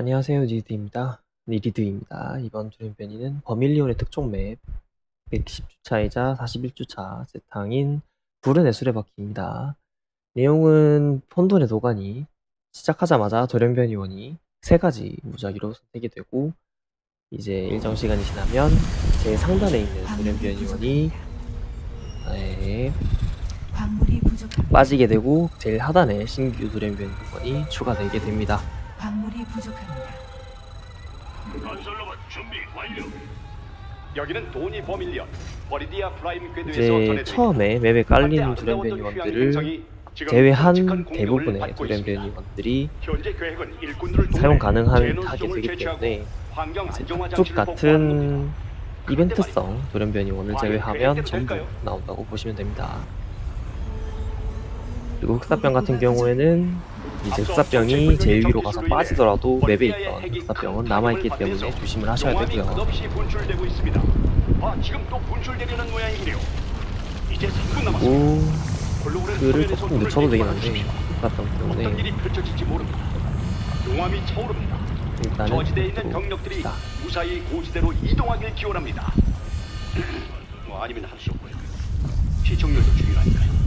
안녕하세요. 니드입니다. 니리드입니다. 이번 조연변이는 버밀리온의 특종 맵 110주차이자 41주차 세탕인 불은 예술의 바퀴입니다. 내용은 폰돈의 도가니 시작하자마자 돌연변이 원이 세 가지 무작위로 선택이 되고 이제 일정 시간이 지나면 제 상단에 있는 돌연변이 원이 네, 광물이 부족합니다. 빠지게 되고 제일 하단에 신규 돌연변이 원이 추가되게 됩니다. 광물이 부족합니다. 건설로봇 준비 완료. 여기는 도니 버밀리언 버리디아 프라임 궤도에서 이제. 처음에 맵에 깔린 휴양성이 지금 제외한 대부분의 계획은 일꾼들을 사용 가능하게 되기 때문에 쭉 겁니다. 같은 이벤트성 돌연변 요원을 제외하면 전부 나온다고 보시면 됩니다. 그리고 흑사병 같은 경우에는 이제 흑사병이 제일 위로 가서 빠지더라도 맵에 있던 흑사병은 남아있기 때문에 조심을 하셔야 되고요. 끝없이 분출되고 있습니다. 아, 지금 또 분출되려는 모양이군요. 이제 3분 남았습니다. 오, 홀로그램 그를 조금 늦춰도 되긴. 한데 흑사병 때문에. 일단은 저지대에 있는 또 병력들이 봅시다. 무사히 고지대로 이동하길 기원합니다. 뭐 아니면 할 수 없고요. 시청률도 중요하니까요.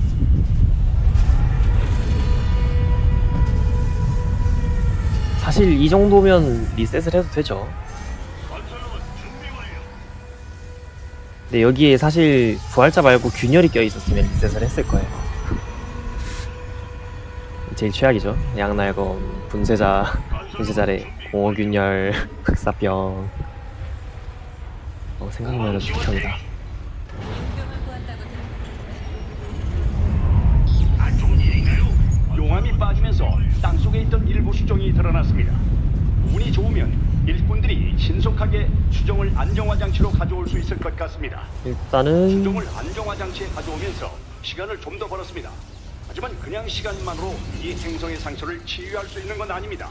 사실 이 정도면 리셋을 해도 되죠. 근데 여기에 사실 부활자 말고 균열이 껴 있었으면 리셋을 했을 거예요. 제일 최악이죠. 양날검, 분쇄자, 분쇄자래, 공허균열, 흑사병. 어, 생각만 해도 극혐이다. 빠지면서 땅 속에 있던 일부 수정이 드러났습니다. 운이 좋으면 일꾼들이 신속하게 수정을 안정화 장치로 가져올 수 있을 것 같습니다. 일단은 수정을 안정화 장치에 가져오면서 시간을 좀 더 벌었습니다. 하지만 그냥 시간만으로 이 행성의 상처를 치유할 수 있는 건 아닙니다.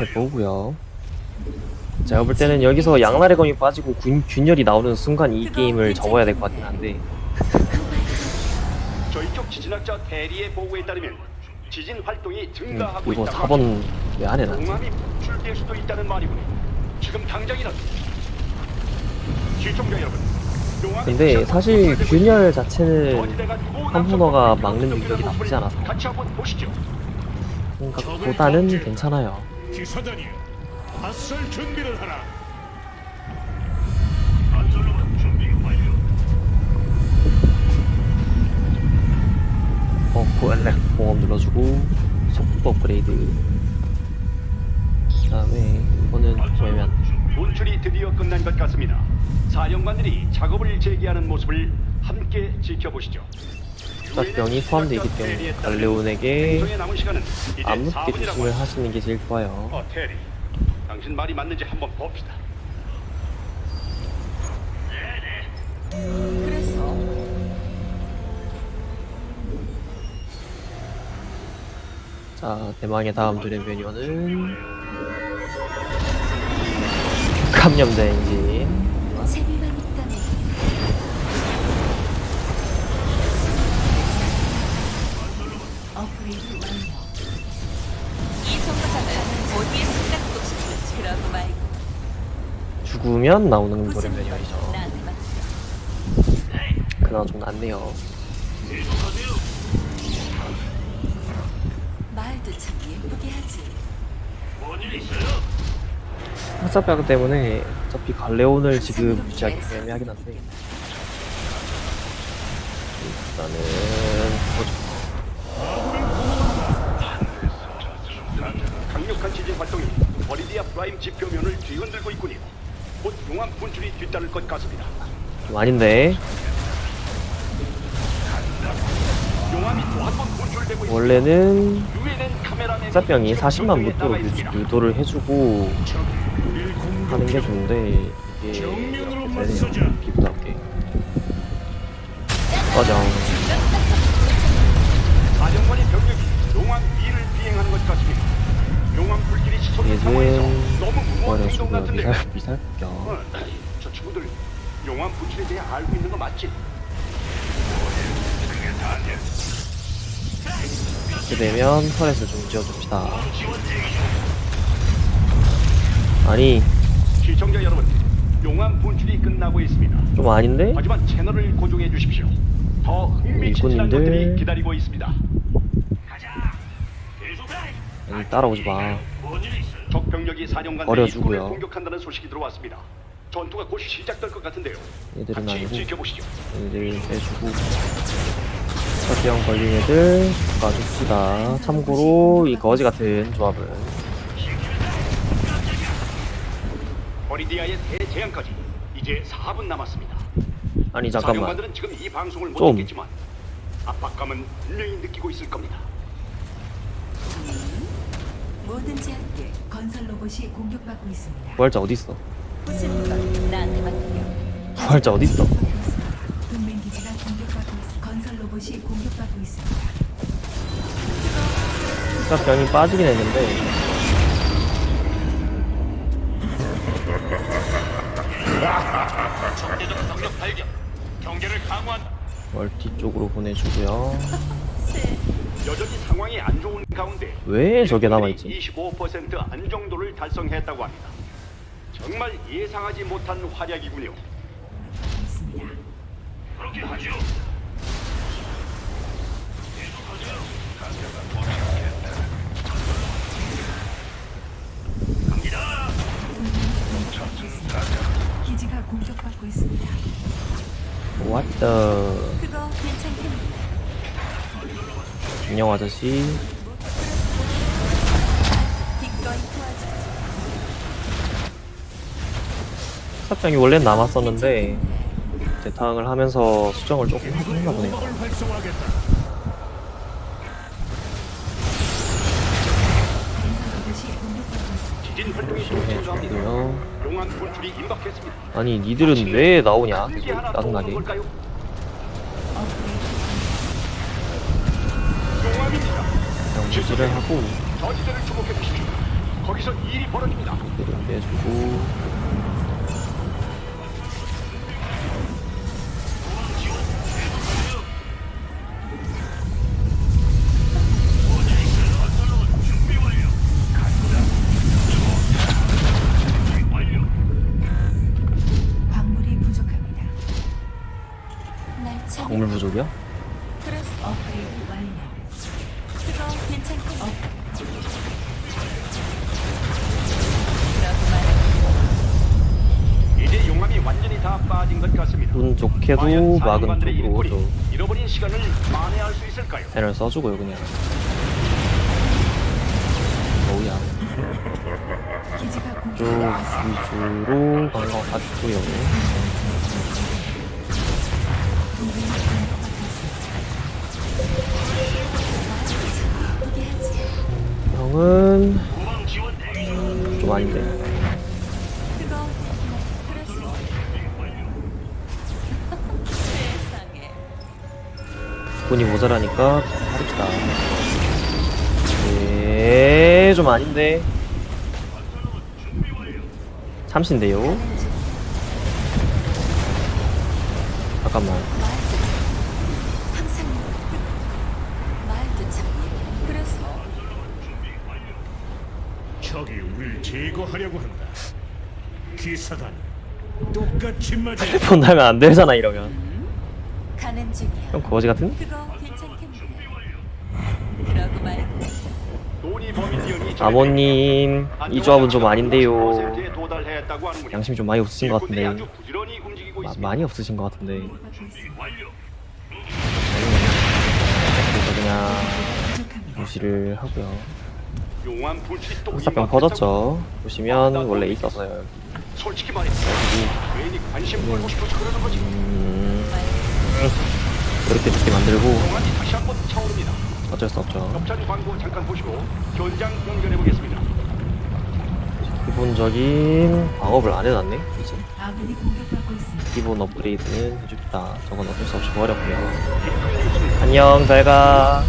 해보고요. 제가 볼 때는 여기서 양날의 검이 빠지고 균, 균열이 나오는 순간 이 게임을 접어야 될 것 같긴 한데 저희 쪽 지진학자 대리의 보고에 따르면 지진 활동이 음, 증가하고 이거 있다고 4번 왜 안 해놨지? 용암이 분출될 수도 있다는 말이군요. 지금 당장이라도 시청자 여러분. 용암이 근데 사실 균열 자체는 저지대가 한분어가 막는 능력이 나쁘지 않아서 같이 한번 보시죠. 생각보다는 괜찮아요. 기사단이 맞설 준비를 하라. 어, 고엘렉 공업 눌러주고 속도 업그레이드. 그 다음에 이거는 좀 애매한. 분출이 드디어 끝난 것 같습니다. 사령관들이 작업을 재개하는 모습을 함께 지켜보시죠. 흑사병이 포함되어 있기 때문에 갈레온에게 4분이라고 조심을 하시는 게 제일 좋아요. 어, 테리. 당신 말이 맞는지 한번 봅시다. 그래서 자, 대망의 다음 드래변이원은 감염된 엔진. 재미만 있다면 업그레이드 완료. 이 정도면 어디에 생각도 없이 그러고 말고 죽으면 나오는 드래변이원이죠. 나한테 맡겨 그나마 좀 낫네요. 말도 참 예쁘게 하지. 때문에 어차피 갈레온을 지금 유지하기 애매하긴 한데 일단은 보죠. 강력한 지진 활동이 버리디아 프라임 지표면을 뒤흔들고 있군요. 곧 용암 분출이 뒤따를 것 같습니다. 좀 아닌데 용암이 또 한 번 분출되고 있습니다. 원래는 유엔엔 카메라맨이 흑사병이 지금 40만 조정에 무토로 나가 있습니다. 유도를 해주고 하는 게. 좋은데 이게 정면으로 이렇게 맞서자. 되네요. 기부답게 꺼정 사령관의 병력이 용암 위를 비행하는 것 같습니다. 용암 불길이 치솟는 상황에서 얘는 너무 무모한 행동 버려주고요 같은데. 미살 미살병 어, 저 친구들 용암 분출에 대해 알고 있는 거 맞지? 이렇게 되면 터렛을 좀 지어줍시다. 아니 시청자 여러분, 용암 분출이 끝나고 있습니다. 좀 아닌데? 하지만 채널을 고정해 주십시오. 더 흥미진진한. 것들이 기다리고 있습니다. 아니, 따라오지 마. 적 병력이 사령관들의 버려주고요. 입구를 공격한다는 소식이 들어왔습니다. 전투가 곧 시작될 것 같은데요. 얘들은 같이 아니고 지켜보시죠. 얘들 빼주고 서병 걸린 애들 놔줍시다. 참고로 이 거지 같은 조합은 버리디아의 대재앙까지 이제 4분 남았습니다. 아니 잠깐만 사령관들은 지금 이 방송을 못 좀. 듣겠지만 압박감은 분명히 느끼고 있을 겁니다. 뭐든지 할게 건설 로봇이 공격받고 있습니다. 부활자 어딨어? 무슨 건 나한테 맡겨. 부활자 어딨어? 동맹 기지가 공격받고 있습니다. 건설 로봇이 공격받고 있습니다. 딱 병이 빠지긴 했는데 적대적 병력 발견. 경계를 강화한다. 멀티 쪽으로 보내주고요. 여전히 상황이 안 좋은 가운데 왜 저게 남아있지? 25% 안정도를 달성했다고 합니다. 정말 예상하지 못한 활약이군요. 있습니다. 그렇게 하죠. 기지가 공격받고 있습니다. What the 그거 괜찮겠네요. 안녕 아저씨. 삽장이 원래 남았었는데 재탕을 하면서 수정을 조금 하긴 했나 보네요 임박했습니다. 아니 니들은 왜 나오냐 짜증나게 무시를 하고. 얘를 빼주고 좋게도 막은 쪽으로 좀 잃어버린 시간을 만회할 수 있을까요? 패널 써주고요 그냥 어우야 쪽. 위주로 하지. 형은 좀 아닌데 돈이 모자라니까 합시다. 네, 좀 아닌데. 참신데요? 잠깐만. 적이 우리를 제거하려고 한다. 기사단 똑같이 맞아. 폰 달면 안 되잖아 이러면 가는 중이야. 형 거지 같은? 그거 괜찮겠네. 그러고 말고 논의 범인이언이 아버님 이 조합은 좀 아닌데요 30%에 도달했다고 하는군요. 양심이 좀 많이 없으신 것 같은데 움직이고 마-. 많이 없으신 것 같은데. 그래서 그냥. 무시를 하고요 임박했다고. 퍼졌죠 보시면 원래 있었어요 솔직히 말해. 괜히 관심 끌고 싶어서 그러는 거지. 음... 그렇게 죽게 만들고 다시 한번 차오릅니다. 어쩔 수 없죠 협찬 광고 잠깐 보시고 현장 연결해 보겠습니다. 기본적인 방업을 안 해놨네 이제 아군이 공격받고 있습니다. 기본 업그레이드는 해줍니다 저건 어쩔 수 없이 버렸고요 안녕 잘가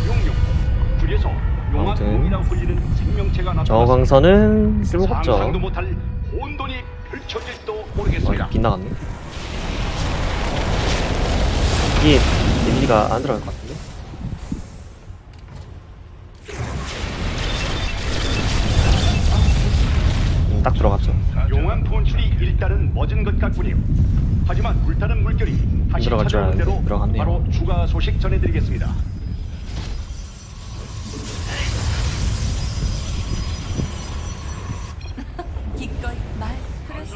아무튼 용암용이라고 불리는 생명체가 나타났습니다. 저광선은 쓸모없죠 상상도 못할 혼돈이 펼쳐질지도 어, 모르겠습니다. 빗나갔네 이게 딜리가 안 들어갈 것 같은데? 음, 딱 들어갔죠. 용암 분출이 일단은 멎은 것 같군요. 하지만 불타는 물결이 다시 들어갈 줄 찾아오는 대로 알았는데 들어갔네요. 바로 추가 소식 전해드리겠습니다. 기꺼이 말 그래서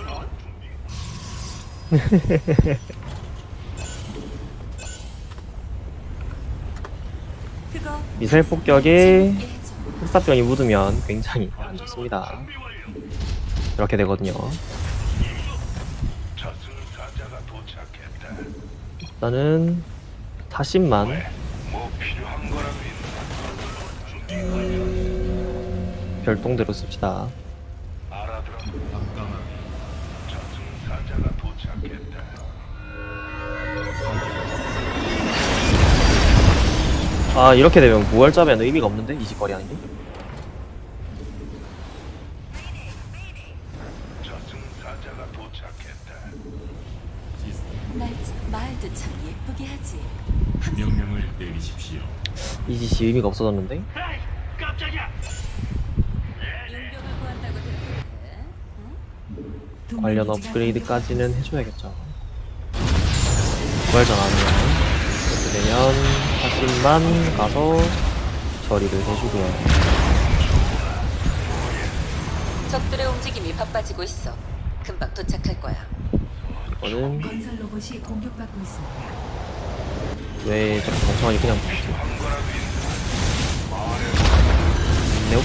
그거 미사일 폭격에. 흑사병이 묻으면 굉장히 안 좋습니다. 이렇게 되거든요. 필요한 거라도 별동대로 씁시다. 아 이렇게 되면 무월잡에는 의미가 없는데 이 짓거리 아니니? 저승사자가 도착했다. 날 참- 말도 참 예쁘게 하지. 명령을 내리십시오. 이 짓이 의미가 없어졌는데? 에이, 깜짝이야! 용병을 구한다고 들었는데. 동맹 관련 업그레이드까지는 해줘야겠죠. 부활전 아니면 이렇게 되면 타심만 가서 처리를 해주고요. 적들의 움직임이 바빠지고 있어. 금방 도착할 거야. 이거는 건설 로봇이 공격받고 있습니다. 왜 저렇게 멍청하게 그냥? 네오.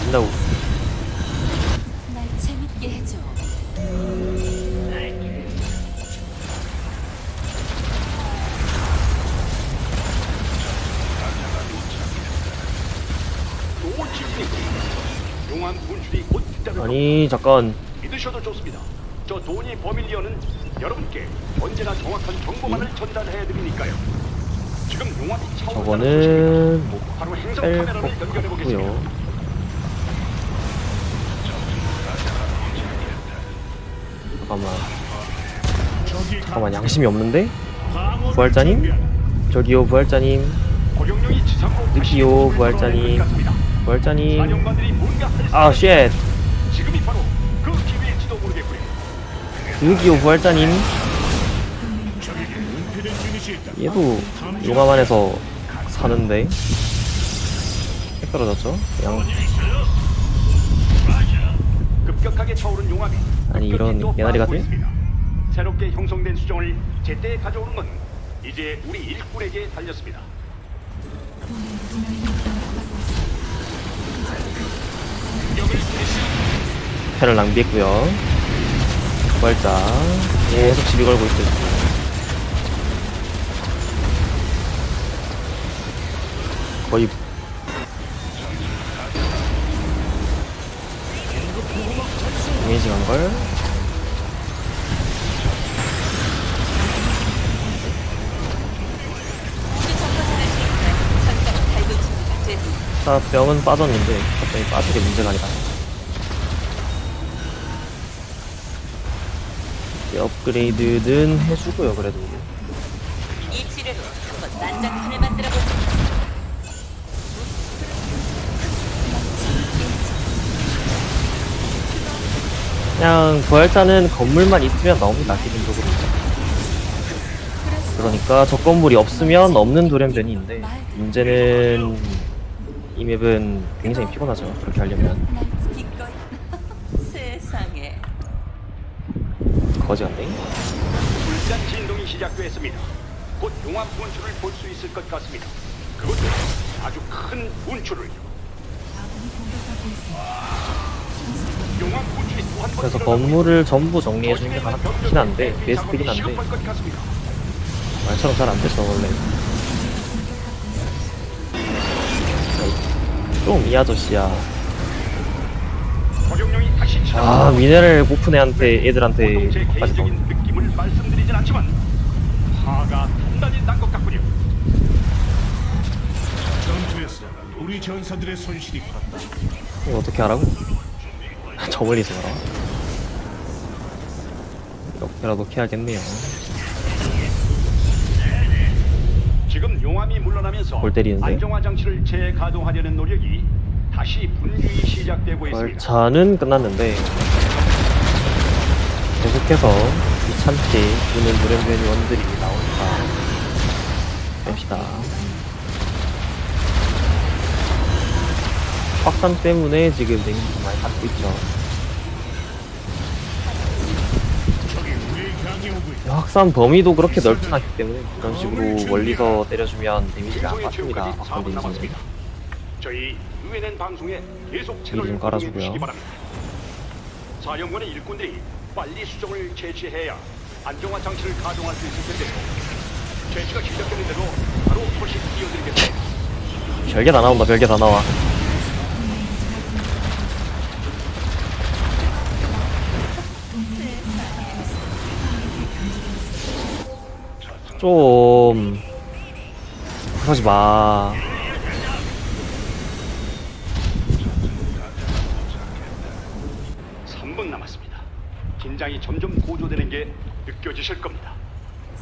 된다고. 아니 잠깐 믿으셔도 좋습니다. 저 도니 버밀리언은 여러분께 언제나 정확한 정보만을 전달해 드리니까요. 지금 용암이 소식입니다. 저거는 뭐 바로 행성 뺄 카메라를 것 연결해 보겠습니다. 같고요. 잠깐만 잠깐만 양심이 없는데? 부활자님? 저기요 부활자님 고령령이 지상으로 다시 느끼요, 공격을 부활자님. 걸어낼 것 같습니다. 부활자님 사령관들이 뭔가 할아 쉣! 유기오 부활자님. 얘도 용암안에서 사는데 핵 떨어졌죠? 양. 급격하게 차오른 용암이 아니, 이런 개나리 같은 새롭게 형성된 수정을 제때 가져오는 건 이제 우리 일꾼에게 달렸습니다. 패를 낭비했고요. 부활자 계속 시비 걸고 지금. 거의 이미지 간걸. 자, 병은 빠졌는데 갑자기 빠지게 문제가 아니라 업그레이드는 해주고요 그래도. 그냥 부활자는 건물만 있으면 나옵니다 기본적으로 그러니까 저 건물이 없으면 없는 돌연변이인데 문제는 이 맵은 굉장히 피곤하죠 그렇게 하려면 날 기꺼이. 세상에. 거지 같네 불산 진동이 시작됐습니다. 곧 용암 분출을 볼 수 있을 것 같습니다. 그것도 아주 큰 분출을. 아군이 공격받고 있습니다. 용암 분출이 또한 번 그래서 일어나고 건물을 전부 정리해주는 게 가장 좋긴 한데 베스트긴 한데. 말처럼 잘 안 돼서 원래 좀 이 아저씨야 다시 아 미네랄 고픈 애한테 애들한테 개인적인 느낌을 말씀드리진 않지만 화가 단단히 난 것 같군요. 전투에서 우리 전사들의 손실이 컸다. 이거 어떻게 하라고? 저 멀리서 봐라. 이렇게라도 캐야겠네요. 지금 용암이 물러나면서 골 때리는데? 안정화 장치를 재가동하려는 노력이 다시 분주히 시작되고 있습니다. 열차는 끝났는데 계속해서 귀찮게 눈을 누르는 원들이 나오니까 뺍시다. 확산 때문에 지금 데미지 많이 받고 있죠. 확산 범위도 그렇게 넓진 않기 때문에 그런 식으로 멀리서 때려주면 데미지가 안 받습니다. 확산 4분 데미지는. 저희 의회는 방송에 계속 채널을 좀 깔아주고요. 고정해 주시기 바랍니다. 사령관의 일꾼들이 빨리 수정을 제시해야 안정화 장치를 가동할 수 있을 텐데요. 제시가 시작되는 대로 바로 소식 띄워드리겠습니다. 별게 다 나온다. 별게 다 나와. 좀 그러지 마. 3분 남았습니다. 긴장이 점점 고조되는 게 느껴지실 겁니다.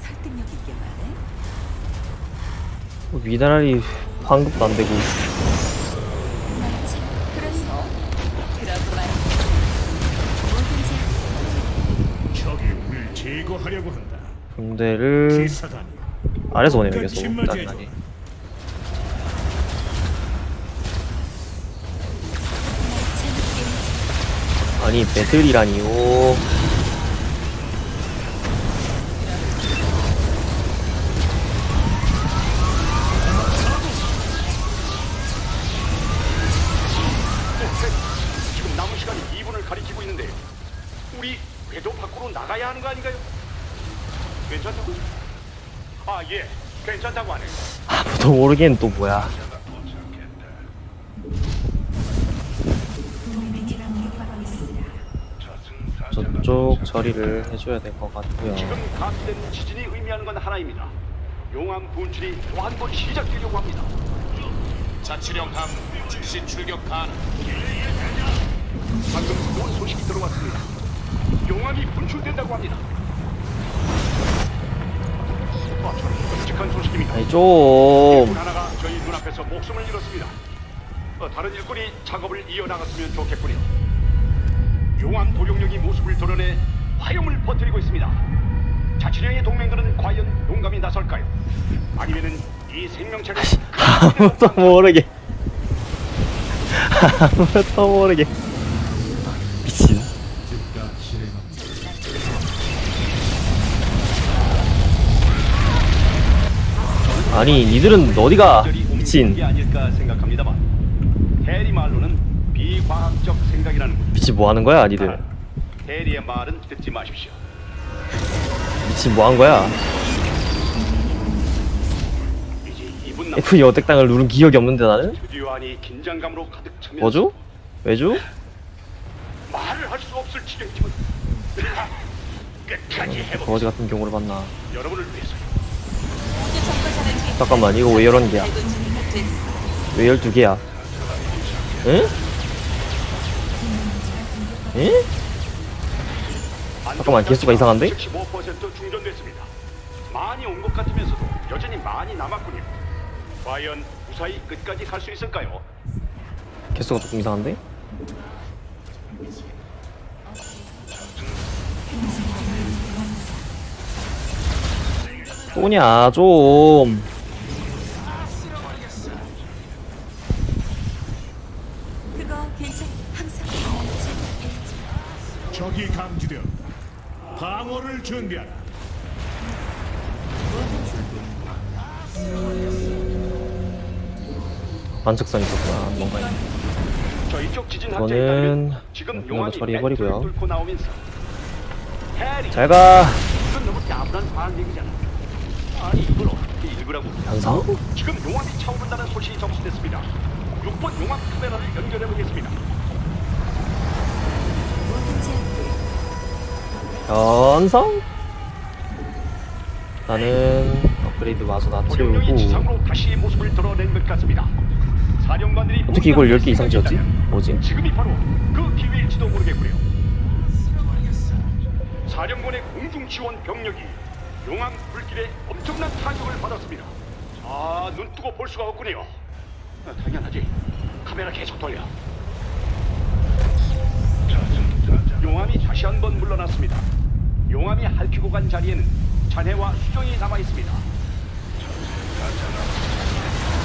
설득력 있게 말해. 뭐 미나리 환급도 안 되고 맞지? 그래서 그러고 말. 뭐든지 적이 우리를 제거하려고 한다. 군대를 기사단이 아래서 보내면 계속 짜증나 아니 배틀이라니요. 지금 남은 시간이 2분을 가리키고 있는데 우리 궤도 밖으로 나가야 하는 거 아닌가요? 괜찮다고? 아 예, 괜찮다고 하네요. 아무도 모르겠는 또 뭐야. 쪽 처리를 해줘야 될 것 같고요. 지금 감지된 지진이 의미하는 건 하나입니다. 용암 분출이 또 한 번 시작되려고 합니다. 자치령 함 즉시 출격 가능. 방금 좋은 소식이 들어왔습니다. 용암이 분출된다고 합니다. 아, 참 끔찍한 소식입니다. 아니 좀 일꾼 하나가 저희 눈앞에서 목숨을 잃었습니다. 어, 다른 일꾼이 작업을 이어나갔으면 좋겠군요. 용암 도룡령이 모습을 드러내 화염을 퍼뜨리고 있습니다. 자치령의 동맹들은 과연 용감히 나설까요? 아니면은 이 생명체를 아무도 모르게 아무도 모르게 미친. 아니 니들은 어디가 미친 게 아닐까 생각합니다만 해리 말로는 비과학적 생각이라는 미친 뭐 하는 거야 니들 군 해리의 말은 듣지 마십시오. 미친 뭐 한 거야 이제 2분 남. F 여택당을 누른 기억이 없는데 나는 긴장감으로 가득 차면 뭐죠 왜죠 말을 할 수 없을 지경이지만 끝까지 해보. 거지 같은 경우를 봤나 여러분을 위해서 잠깐만 이거 왜 이런 게야. 왜 12개야 응? 응? 잠깐만, 개수가 이상한데? 75% 충전됐습니다. 많이 온 것 같으면서도 여전히 많이 남았군요. 과연 무사히 끝까지 갈 수 있을까요? 개수가 조금 이상한데? 또냐 좀 적이 감지되었다. 방어를 준비하라. 관측선 있었구나 뭔가 있네. 저희 쪽 지진 이거는 따르면 지금 그냥 용암이 처리해버리고요. 멘트를 뚫고 나오면서 해리 잘 가 이건 너무 야분한 반응이잖아. 아니 이걸 어떻게 읽으라고? 현상? 지금 용암이 차오른다는 소식이 접수됐습니다. 6번 용암 카메라를 연결해 보겠습니다. 현성? 나는 업그레이드 다 도룡령이 채우고 지상으로 다시 모습을 드러낸 것 같습니다. 사령관들이 어떻게 이걸 모두 10개 이상 지었지? 뭐지? 지금이 바로 그 기회일 될지도 모르겠고요. 사령관의 공중 지원 병력이 용암 불길에 엄청난 타격을 받았습니다. 아, 눈 뜨고 볼 수가 없군요. 아, 당연하지. 카메라 계속 돌려. 용암이 다시 한번 물러났습니다. 용암이 핥히고 간 자리에는 잔해와 수정이 남아 있습니다.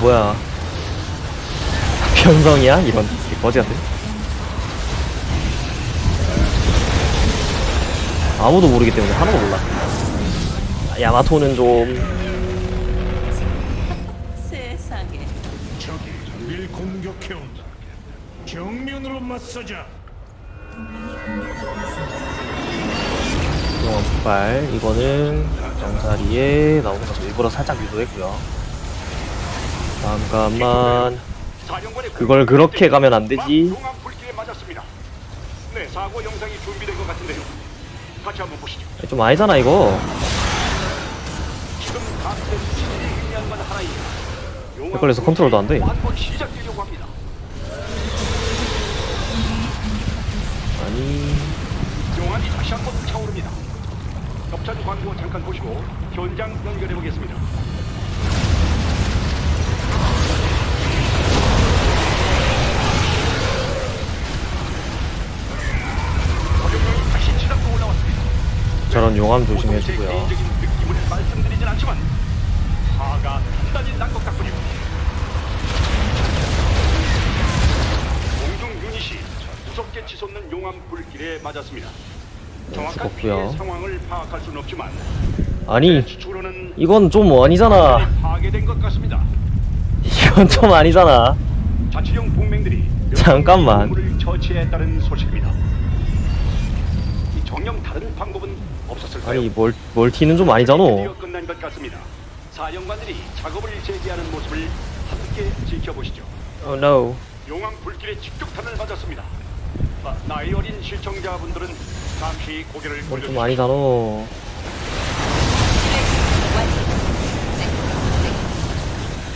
뭐야 변성이야? 이런 거지 같아 아무도 모르기 때문에 하나도 몰라 야마토는 좀 세상에. 적이 우리를 공격해 온다. 정면으로 맞서자. 동맹이 공격받고 있습니다. 용암 폭발 이거는 정자리에 나오는 것을 일부러 살짝 유도했고요 잠깐만 그걸 그렇게 가면 안 되지. 좀 아니잖아 이거 헷갈려서 컨트롤도 안 돼. 한번 시작되려고 합니다. 아니 다시 한번 차오릅니다. 겹찬 광고 잠깐 보시고 현장 연결해 보겠습니다. 다시 올라왔습니다. 저런 용암 제 조심해주고요 개인적인 느낌을 말씀드리진 않지만 화가 단단히 난 것 같군요. 공중 유닛이 무섭게 치솟는 용암 불길에 맞았습니다. 정확한 피해 죽었고요. 상황을 파악할 수는 없지만 아니 추측으로는 이건 좀 아니잖아 파괴된 것 같습니다. 이건 좀 아니잖아 자치령 동맹들이 잠깐만. 을 처치했다는 소식입니다. 이 정령 다른 방법은 없었을까요? 아니 멀, 멀티는 좀 아니잖아 드디어 끝난 것 같습니다. 사령관들이 작업을 재개하는 모습을 함께 지켜보시죠. Oh no 용암 불길에 직격탄을 맞았습니다. 아, 나이 어린 시청자분들은 잠시 고개를 이건 좀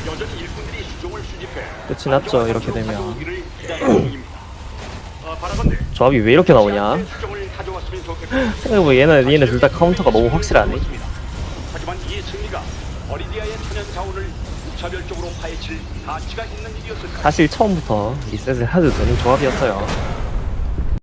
여전히 일꾼들이 수종을 수집해 끝이 났죠, 이렇게 되면. 중입니다. 아, 바라건대. 조합이 왜 이렇게 나오냐? 수종을 가져왔으면 좋겠고 생각해보면 얘네, 얘네 둘 다 카운터가 너무 확실하네. 하지만 이 승리가 어리디아의 천연 자원을 무차별적으로 파헤칠 가치가 있는 일이었을까? 사실 처음부터 이 셋을 해도 되는 조합이었어요